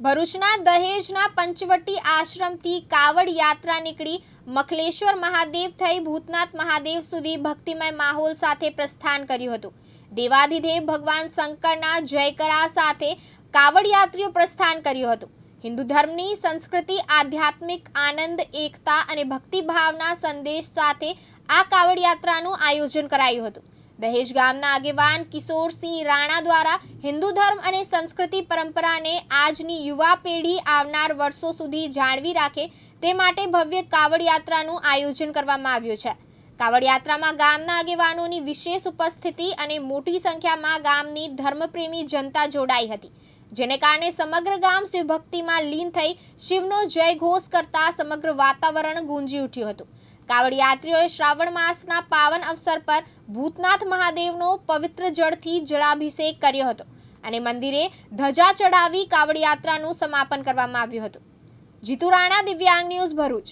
ભરૂચના દહેજના પંચવટી આશ્રમથી કાવડ યાત્રા નીકળી. મખલેશ્વર મહાદેવ થઈ ભૂતનાથ મહાદેવ સુધી ભક્તિમય માહોલ સાથે પ્રસ્થાન કર્યું હતું. દેવાધિદેવ ભગવાન શંકરના જયકરા સાથે કાવડ યાત્રીઓ પ્રસ્થાન કર્યું હતું. હિન્દુ ધર્મની સંસ્કૃતિ, આધ્યાત્મિક આનંદ, એકતા અને ભક્તિભાવના સંદેશ સાથે આ કાવડ યાત્રાનું આયોજન કરાયું હતું. દહેજ ગામના આગેવાન કિશોરસિંહ રાણા દ્વારા હિન્દુ ધર્મ અને સંસ્કૃતિ પરંપરાને આજની યુવા પેઢી આવનાર વર્ષો સુધી જાળવી રાખે તે માટે ભવ્ય કાવડ યાત્રાનું આયોજન કરવામાં આવ્યું છે. કાવડ યાત્રામાં ગામના આગેવાનોની વિશેષ ઉપસ્થિતિ અને મોટી સંખ્યામાં ગામની ધર્મપ્રેમી જનતા જોડાઈ હતી. જેને કારણે સમગ્ર ગામ શિવભક્તિમાં લીન થઈ શિવનો જય ઘોષ કરતા સમગ્ર વાતાવરણ ગુંજી ઉઠ્યું હતું. કાવડ યાત્રીઓએ શ્રાવણ માસના પાવન અવસર પર ભૂતનાથ મહાદેવનો પવિત્ર જળથી જળાભિષેક કર્યો હતો અને મંદિરે ધજા ચડાવી કાવડ યાત્રાનું સમાપન કરવામાં આવ્યું હતું. જીતુ રાણા, દિવ્યાંગ ન્યૂઝ ભરૂચ.